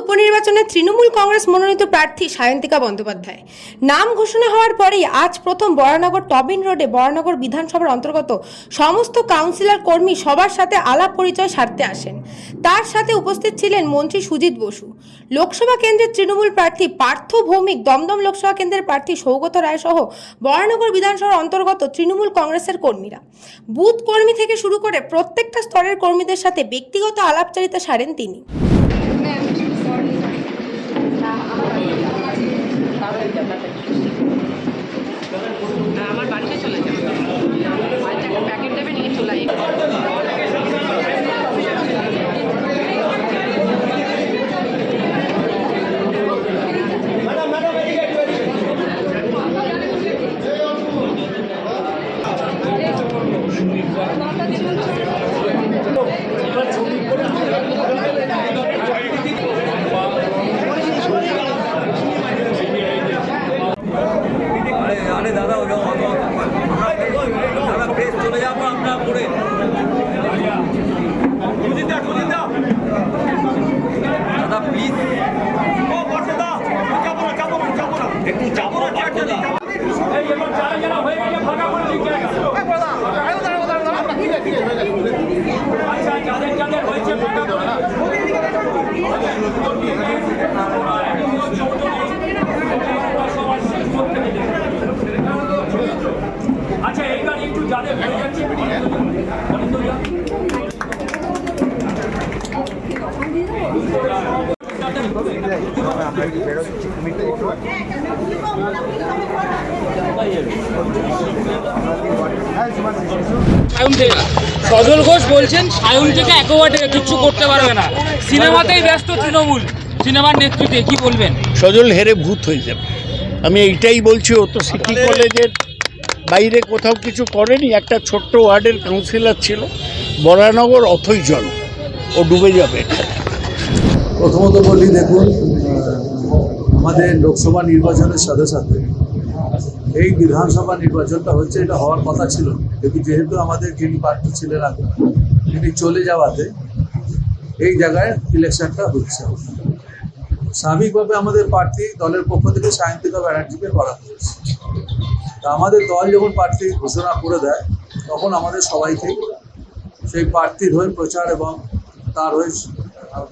উপনির্বাচনে তৃণমূল কংগ্রেস মনোনীত প্রার্থী সায়ন্তিকা বন্দ্যোপাধ্যায়। নাম ঘোষণা হওয়ার পরেই আজ প্রথম বরানগর টবিন রোডে বরানগর বিধানসভার অন্তর্গত সমস্ত কাউন্সিলর কর্মী সবার সাথে আলাপ পরিচয় সারতে আসেন। তার সাথে উপস্থিত ছিলেন মন্ত্রী সুজিত বসু। লোকসভা কেন্দ্রের তৃণমূল প্রার্থী পার্থ ভৌমিক, দমদম লোকসভা কেন্দ্রের প্রার্থী সৌগত রায় সহ বরানগর বিধানসভার অন্তর্গত তৃণমূল কংগ্রেসের কর্মীরা। বুথ কর্মী থেকে শুরু করে প্রত্যেকটা স্তরের কর্মীদের সাথে ব্যক্তিগত আলাপচারিতা সারেন তিনি আমার বাড়িতে চলে যাবে বাড়িতে একটা প্যাকেট দেবে নিয়ে চলে আই আরে আরে দাদা ওটা অত দাদা প্রেস চলে যাব আমরা করে দাদা প্লিজ একটু যাব না পার্থদা আচ্ছা এইবার একটু যাদের হয়ে যাচ্ছে অনিন্দ যা। সায়ন থেকে সজল ঘোষ বলছেন সায়ন থেকে একেবারে কিচ্ছু করতে পারবে না। সিনেমাতেই ব্যস্ত তৃণমূল। সিনেমার নেতৃত্বে কি বলবেন? সজল হেরে ভূত হয়ে যাবে। আমি এইটাই বলছি ও তো সিটি কলেজের বাইরে কোথাও কিছু করেনি। একটা ছোট্ট ওয়ার্ডের কাউন্সিলর ছিল বরানগর অথই জল। ও ডুবে যাবে প্রথমত বলি দেখুন আমাদের লোকসভা নির্বাচনের সাথে সাথে এই বিধানসভা নির্বাচনটা হচ্ছে, এটা হওয়ার কথা ছিল। কিন্তু যেহেতু আমাদের যিনি প্রার্থী ছিলেন আগে, তিনি চলে যাওয়াতে এই জায়গায় ইলেকশনটা হচ্ছে স্বাভাবিকভাবে আমাদের প্রার্থী দলের পক্ষ থেকে সায়ন্তিকা ব্যানার্জিকে করা হয়েছে তা আমাদের দল যখন প্রার্থী ঘোষণা করে দেয়, তখন আমাদের সবাইকেই সেই প্রার্থীর হয়ে প্রচার এবং তার হয়ে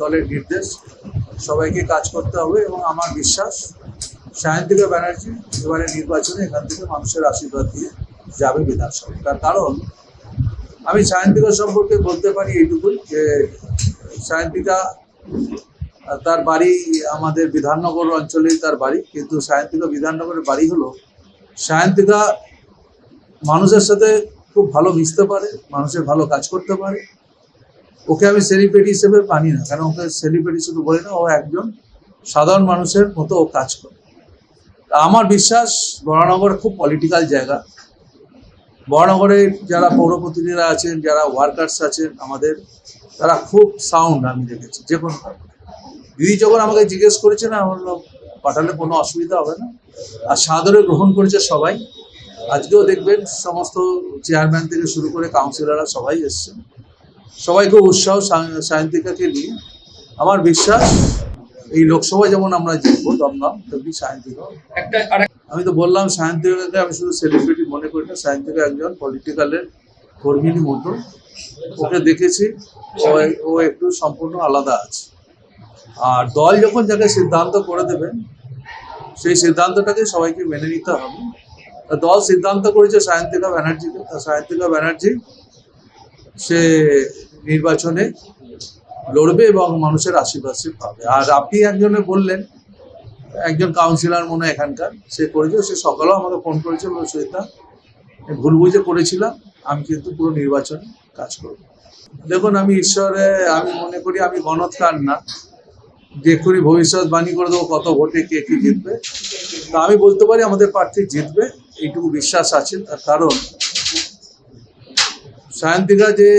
দলের নির্দেশ সবাইকে কাজ করতে হবে এবং আমার বিশ্বাস সায়ন্তিকা ব্যানার্জি এবারে নির্বাচনে এখান থেকে মানুষের আশীর্বাদ দিয়ে যাবে বিধানসভায়। তার কারণ, আমি সায়ন্তিকা সম্পর্কে বলতে পারি এইটুকুই যে সায়ন্তিকা তার বাড়ি আমাদের বিধাননগর অঞ্চলেই তার বাড়ি, কিন্তু সায়ন্তিকা বিধাননগরের বাড়ি হলো সায়ন্তিকা মানুষের সাথে খুব ভালো মিশতে পারে, মানুষের ভালো কাজ করতে পারে। ওকে আমি সেলিব্রিটি হিসেবে মানি না কারণ ওকে সেলিব্রিটি শুধু বলি না, ও একজন সাধারণ মানুষের মতো ও কাজ করে। আমার বিশ্বাস বরানগর খুব পলিটিক্যাল জায়গা। বরানগরে যারা পৌরপ্রতিনিধিরা আছেন, যারা ওয়ার্কার্স আছেন আমাদের, তারা খুব সাউন্ড আমি দেখেছি, যে কোনো। দিদি যখন আমাকে জিজ্ঞেস করেছে না আমার পাঠালে কোনো অসুবিধা হবে না? আর সাদরে গ্রহণ করেছে সবাই। আজকেও দেখবেন সমস্ত চেয়ারম্যান থেকে শুরু করে কাউন্সিলররা সবাই এসছেন। সবাই খুব উৎসাহ, সায়- সায়ন্তিকাকে নিয়ে। আমার বিশ্বাস এই লোকসভায় যেমন আমরা জিতবো দমদম তেমনি সায়ন্তিকা আমি তো বললাম সায়ন্তিকাকে আমি শুধু সেলিব্রিটি মনে করি না সায়ন্তিকা একজন পলিটিক্যালের কর্মীর মতো। ওকে দেখেছি ও একটু সম্পূর্ণ আলাদা আছে। আর দল যখন যাকে সিদ্ধান্ত করে দেবেন সেই সিদ্ধান্তটাকে সবাইকে মেনে নিতে হবে। দল সিদ্ধান্ত করেছে সায়ন্তিকা ব্যানার্জিকে তা সায়ন্তিকা ব্যানার্জি সে নির্বাচনে লড়বে এবং মানুষের আশীর্বাদ পাবে। আর আপনি একজনে বললেন, একজন কাউন্সিলর মনে এখানকার, সে করেছে, সে সকালেও আমাকে ফোন করেছে বলে ভুল বুঝে করেছিলাম, আমি কিন্তু পুরো নির্বাচনে কাজ করব। দেখুন, আমি ঈশ্বরে, আমি মনে করি আমি গণৎকার না। যে করি ভবিষ্যৎবাণী করে দেবো কত ভোটে কে কি জিতবে। তা আমি বলতে পারি আমাদের প্রার্থী জিতবে, এইটুকু বিশ্বাস আছে। তার কারণ, সায়ন্তিকা যে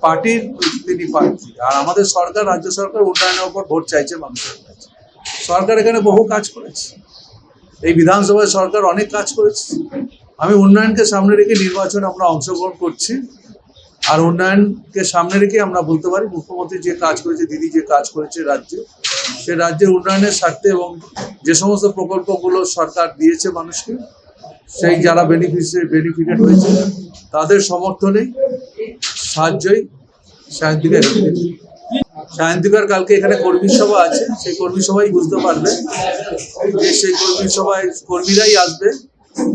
পার্টির তিনি প্রার্থী আর আমাদের সরকার, রাজ্য সরকার উন্নয়নের উপর ভোট চাইছে, মানুষের কাছে সরকার এখানে বহু কাজ করেছে। এই বিধানসভায় সরকার অনেক কাজ করেছে। আমি উন্নয়নকে সামনে রেখে নির্বাচনে আমরা অংশগ্রহণ করছি। আর উন্নয়নকে সামনে রেখে আমরা বলতে পারি, মুখ্যমন্ত্রী যে কাজ করেছে, দিদি যে কাজ করেছে রাজ্যে, সে রাজ্যের উন্নয়নের স্বার্থে এবং যে সমস্ত প্রকল্পগুলো সরকার দিয়েছে মানুষকে, সেই যারা বেনিফিশিয়ারি বেনিফিটেড হয়েছে, তাদের সমর্থনেই, সাহায্যই সায়ন্তিকা। সায়ন্তিকার কালকে এখানে কর্মী সভা আছে, সেই কর্মী সভাই বুঝতে পারবে যে সেই কর্মী সভায় কর্মীরাই আসবে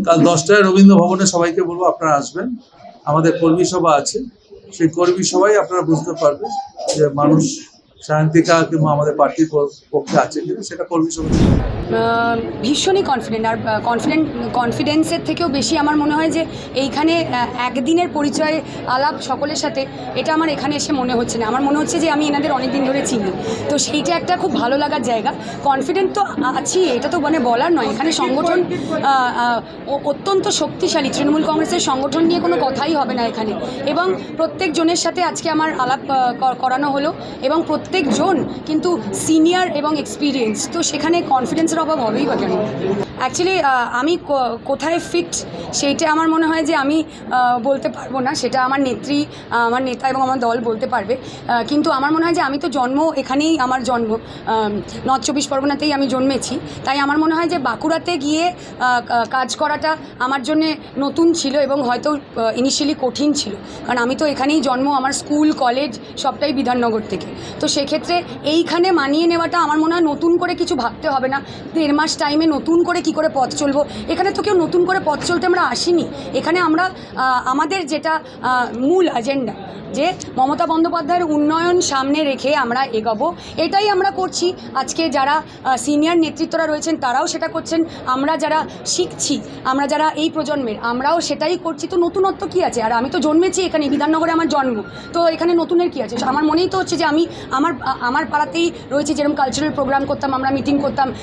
কাল দশটায় রবীন্দ্র ভবনে সবাইকে বলব আপনারা আসবেন আমাদের কর্মী সভা আছে, সেই কর্মী সভাই আপনারা বুঝতে পারবেন যে মানুষ সায়ন্তিকা কিংবা আমাদের পার্টির পক্ষে আছে কিনা সেটা কর্মী আহ, ভীষণই কনফিডেন্ট আর কনফিডেন্ট কনফিডেন্সের থেকেও বেশি আমার মনে হয় যে এইখানে একদিনের পরিচয় আলাপ সকলের সাথে এটা আমার এখানে এসে মনে হচ্ছে না। আমার মনে হচ্ছে যে আমি এনাদের অনেক দিন ধরে চিনি। তো সেইটা একটা খুব ভালো লাগার জায়গা। কনফিডেন্ট তো আছি এটা তো মানে বলার নয়। এখানে সংগঠন অত্যন্ত শক্তিশালী। তৃণমূল কংগ্রেসের সংগঠন নিয়ে কোনো কথাই হবে না এখানে। এবং প্রত্যেক জনের সাথে আজকে আমার আলাপ করানো হলো এবং প্রত্যেকজন কিন্তু সিনিয়র এবং এক্সপিরিয়েন্স তো সেখানে কনফিডেন্সের অভাব হবেই বা কেন? অ্যাকচুয়ালি আমি কোথায় ফিট সেইটা আমার মনে হয় যে আমি বলতে পারব না, সেটা আমার নেত্রী আমার নেতা এবং আমার দল বলতে পারবে। কিন্তু আমার মনে হয় যে আমি তো জন্ম এখানেই আমার জন্ম নর্থ চব্বিশ পরগনাতেই আমি জন্মেছি। তাই আমার মনে হয় যে বাঁকুড়াতে গিয়ে কাজ করাটা আমার জন্যে নতুন ছিল এবং হয়তো ইনিশিয়ালি কঠিন ছিল। কারণ আমি তো এখানেই জন্ম, আমার স্কুল কলেজ সবটাই বিধাননগর থেকে। তো সেক্ষেত্রে এইখানে মানিয়ে নেওয়াটা আমার মনে হয় নতুন করে কিছু ভাবতে হবে না। দেড় মাস টাইমে নতুন করে কি করে পথ চলবো? এখানে তো কেউ নতুন করে পথ চলতে আমরা আসিনি। এখানে আমরা আমাদের যেটা মূল এজেন্ডা যে মমতা বন্দ্যোপাধ্যায়ের উন্নয়ন সামনে রেখে আমরা এগোবো, এটাই আমরা করছি। আজকে যারা সিনিয়র নেতৃত্বরা রয়েছেন, তারাও সেটা করছেন। আমরা যারা শিখছি, আমরা যারা এই প্রজন্মের, আমরাও সেটাই করছি। তো নতুনত্ব কী আছে? আর আমি তো জন্মেছি এখানে, বিধাননগরে আমার জন্ম। তো এখানে নতুনের কী আছে? আমার মনেই তো হচ্ছে যে আমি আমার আমার পাড়াতেই রয়েছে, যেরকম কালচারাল প্রোগ্রাম করতাম, আমরা মিটিং করতাম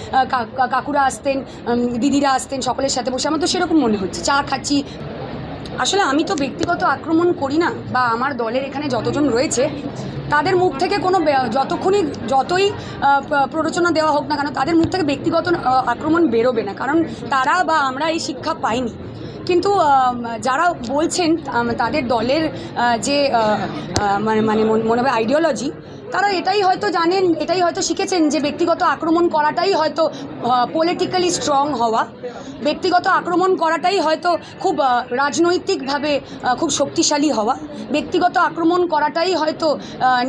কাকুরা আসতেন দিদিরা আসতেন, সকলের সাথে বসে, আমার তো সেরকম মনে হচ্ছে। চা খাচ্ছি। আসলে আমি তো ব্যক্তিগত আক্রমণ করি না, বা আমার দলের এখানে যতজন রয়েছে, তাদের মুখ থেকে কোনো যতক্ষণই, যতই প্ররোচনা দেওয়া হোক না কেন, তাদের মুখ থেকে ব্যক্তিগত আক্রমণ বেরোবে না, কারণ তারা বা আমরা এই শিক্ষা পাইনি। কিন্তু যারা বলছেন তাদের দলের যে মানে মানে মন- হবে আইডিওলজি তারা এটাই হয়তো জানেন, এটাই হয়তো শিখেছেন যে ব্যক্তিগত আক্রমণ করাটাই হয়তো পলিটিক্যালি স্ট্রং হওয়া। ব্যক্তিগত আক্রমণ করাটাই হয়তো খুব রাজনৈতিকভাবে খুব শক্তিশালী হওয়া। ব্যক্তিগত আক্রমণ করাটাই হয়তো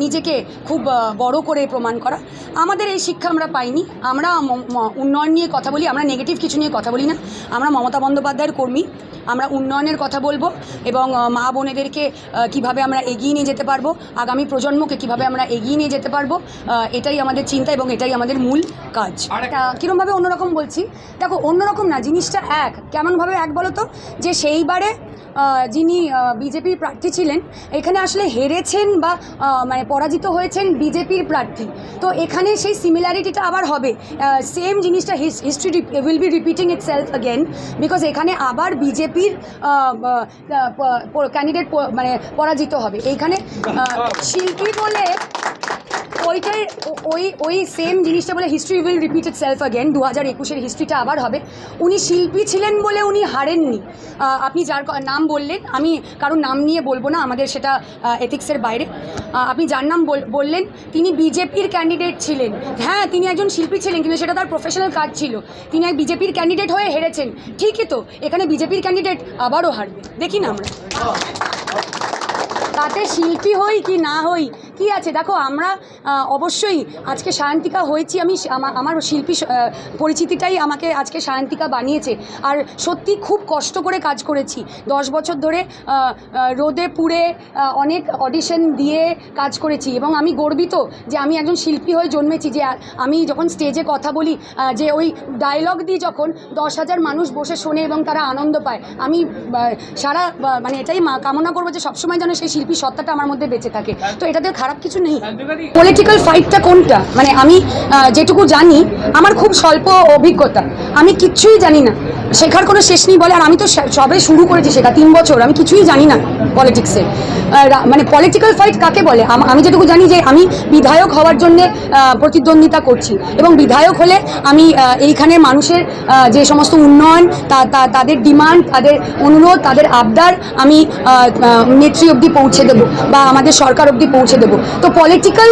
নিজেকে খুব বড় করে প্রমাণ করা। আমাদের এই শিক্ষা আমরা পাইনি। আমরা উন্নয়ন নিয়ে কথা বলি, আমরা নেগেটিভ কিছু নিয়ে কথা বলি না। আমরা মমতা বন্দ্যোপাধ্যায়ের কর্মী। আমরা উন্নয়নের কথা বলব এবং মা বোনেদেরকে কীভাবে আমরা এগিয়ে নিয়ে যেতে পারব আগামী প্রজন্মকে কীভাবে আমরা এগিয়ে নিয়ে যেতে পারব এটাই আমাদের চিন্তা এবং এটাই আমাদের মূল কাজ। কীরমভাবে অন্যরকম বলছি? দেখো অন্যরকম না জিনিসটা এক। কেমনভাবে এক বলো তো? যে সেইবারে যিনি বিজেপির প্রার্থী ছিলেন, এখানে আসলে হেরেছেন বা মানে পরাজিত হয়েছেন বিজেপির প্রার্থী। তো এখানে সেই সিমিলারিটিটা আবার হবে। সেম জিনিসটা history will be repeating itself again because এখানে আবার বিজেপির ক্যান্ডিডেট মানে পরাজিত হবে। এইখানে শিল্পী বলে ওইটাই ওই ওই সেম জিনিসটা বলে history will repeat itself again দু হাজার একুশের হিস্ট্রিটা আবার হবে। উনি শিল্পী ছিলেন বলে উনি হারেননি। আপনি যার নাম বললেন, আমি কারোর নাম নিয়ে বলব না, আমাদের সেটা এথিক্সের বাইরে। আপনি যার নাম বললেন, তিনি বিজেপির ক্যান্ডিডেট ছিলেন। হ্যাঁ তিনি একজন শিল্পী ছিলেন, কিন্তু সেটা তার প্রফেশনাল কাজ ছিল। তিনি এক বিজেপির ক্যান্ডিডেট হয়ে হেরেছেন। ঠিকই তো, এখানে বিজেপির ক্যান্ডিডেট আবারও হারবে। দেখি না আমরা। তাতে শিল্পী হই কি না হই কি আছে? দেখো, আমরা অবশ্যই আজকে সায়ন্তিকা হয়েছি। আমি আমার শিল্পী পরিচিতিটাই আমাকে আজকে সায়ন্তিকা বানিয়েছে। আর সত্যি খুব কষ্ট করে কাজ করেছি। দশ বছর ধরে রোদে পুড়ে অনেক অডিশন দিয়ে কাজ করেছি। এবং আমি গর্বিত যে আমি একজন শিল্পী হয়ে জন্মেছি, যে আমি যখন স্টেজে কথা বলি যে ওই ডায়লগ দিই যখন দশ হাজার মানুষ বসে শোনে এবং তারা আনন্দ পায়, আমি সারা মানে এটাই কামনা করব যে সবসময় যেন সেই শিল্পী সত্তাটা আমার মধ্যে বেঁচে থাকে। তো এটাতে খারাপ কিছু নেই। পলিটিক্যাল ফাইটটা কোনটা? মানে আমি যেটুকু জানি আমার খুব স্বল্প অভিজ্ঞতা। আমি কিচ্ছুই জানি না। শেখার কোনো শেষ নেই বলে, আর আমি তো সবে শুরু করেছি শেখা, তিন বছর, আমি কিছুই জানি না পলিটিক্সে মানে পলিটিক্যাল ফাইট কাকে বলে? আমি যেটুকু জানি যে আমি বিধায়ক হওয়ার জন্য প্রতিদ্বন্দ্বিতা করছি। এবং বিধায়ক হলে আমি এইখানে মানুষের যে সমস্ত উন্নয়ন তাদের ডিমান্ড, তাদের অনুরোধ, তাদের আবদার আমি নেত্রী অবধি পৌঁছে দেবো বা আমাদের সরকার অবধি পৌঁছে দেবো। তো পলিটিক্যাল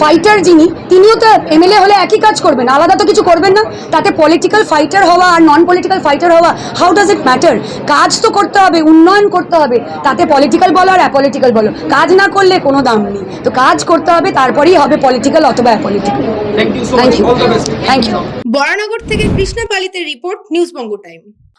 ফাইটার যিনি, তিনিও তো এমএলএ হলে একই কাজ করবেন, আলাদা তো কিছু করবেন না। তাতে পলিটিক্যাল ফাইটার হওয়া আর নন পলিটিক্যাল ফাইটার হওয়া হাউ ডাজ ইট ম্যাটার কাজ তো করতে হবে উন্নয়ন করতে হবে। তাতে পলিটিক্যাল বলো আর অ্যাপলিটিক্যাল বলো। কাজ না করলে কোনো দাম নেই। তো কাজ করতে হবে তারপরেই হবে পলিটিক্যাল অথবা apolitical thank you thank you Baranagar থেকে Krishna পালিতের report news Banga time.